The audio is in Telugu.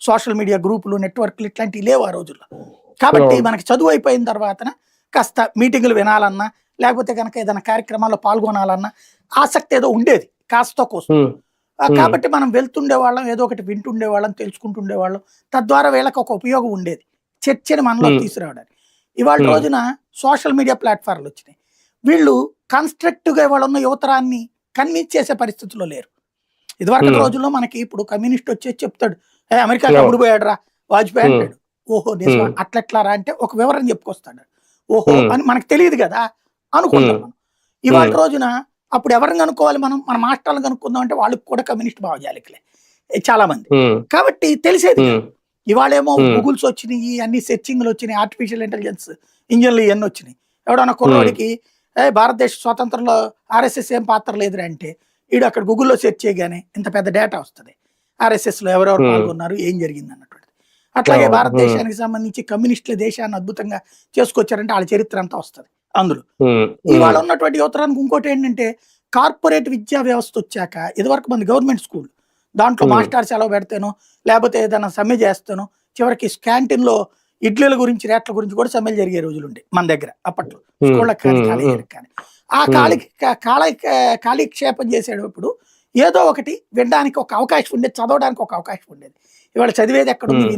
సోషల్ మీడియా గ్రూపులు నెట్వర్క్లు ఇట్లాంటివి లేవు ఆ రోజుల్లో కాబట్టి. మనకి చదువు అయిపోయిన తర్వాత కాస్త మీటింగులు వినాలన్నా లేకపోతే కనుక ఏదైనా కార్యక్రమాల్లో పాల్గొనాలన్నా ఆసక్తి ఏదో ఉండేది కాస్త కోసం. కాబట్టి మనం వెళ్తుండే వాళ్ళం ఏదో ఒకటి వింటుండే వాళ్ళం తెలుసుకుంటుండే వాళ్ళం తద్వారా వీళ్ళకి ఒక ఉపయోగం ఉండేది చర్చని మనలో. తీసుకురావడానికి ఇవాళ. రోజున సోషల్ మీడియా ప్లాట్ఫామ్లు వచ్చినాయి వీళ్ళు కన్స్ట్రక్టివ్గా ఇవాళ ఉన్న యువతరాన్ని కన్విన్స్ చేసే పరిస్థితిలో లేరు ఇదివరకు. రోజుల్లో మనకి ఇప్పుడు కమ్యూనిస్ట్ వచ్చేసి చెప్తాడు ఏ అమెరికా Yeah. కమ్ముడు పోయాడు రా వాజ్పేయి. అంటాడు ఓహో నిజమా. అట్లెట్లా రా అంటే ఒక వివరణ చెప్పుకొస్తాడు ఓహో. అని మనకు తెలియదు కదా అనుకుంటాం. మనం ఇవాళ. రోజున అప్పుడు ఎవరిని కనుక్కోవాలి మనం మన మాస్టర్లను కనుక్కుందాం అంటే వాళ్ళకి కూడా కమ్యూనిస్ట్ భావజాలికలే చాలా మంది కాబట్టి తెలిసేది ఇవాళేమో. గూగుల్స్ వచ్చినాయి అన్ని సెర్చింగ్లు వచ్చినాయి ఆర్టిఫిషియల్ ఇంటెలిజెన్స్ ఇంజన్లు ఇవన్నీ వచ్చినాయి ఎవడన్నా కుర్రోడికి ఏ భారతదేశ స్వాతంత్రంలో ఆర్ఎస్ఎస్ ఏం పాత్ర లేదురా అంటే వీడు అక్కడ గూగుల్లో సెర్చ్ చేయగానే ఇంత పెద్ద డేటా వస్తుంది ఆర్ఎస్ఎస్లో ఎవరెవరు. పాల్గొన్నారు ఏం జరిగింది అన్నటువంటిది. అట్లాగే భారతదేశానికి సంబంధించి కమ్యూనిస్టుల దేశాన్ని అద్భుతంగా చేసుకొచ్చారంటే వాళ్ళ చరిత్ర అంతా వస్తుంది అందులో. ఇవాళ ఉన్నటువంటి యువతరానికి ఇంకోటి ఏంటంటే కార్పొరేట్ విద్యా వ్యవస్థ వచ్చాక ఇదివరకు మంది గవర్నమెంట్ స్కూల్ దాంట్లో. మాస్టర్ సెలవు పెడతాను లేకపోతే ఏదైనా సమ్మె చేస్తాను చివరికి క్యాంటీన్లో ఇడ్లీల గురించి రేట్ల గురించి కూడా సమ్మెలు జరిగే రోజులు ఉండే మన దగ్గర అప్పట్లో. స్కూళ్ళకి కానీ కాలేజీలకు కానీ. ఆ. కాలి కాళ కాలక్షేపం చేసేటప్పుడు ఏదో ఒకటి వినడానికి ఒక అవకాశం ఉండేది చదవడానికి ఒక అవకాశం ఉండేది. ఇవాళ చదివేది ఎక్కడ ఉంది?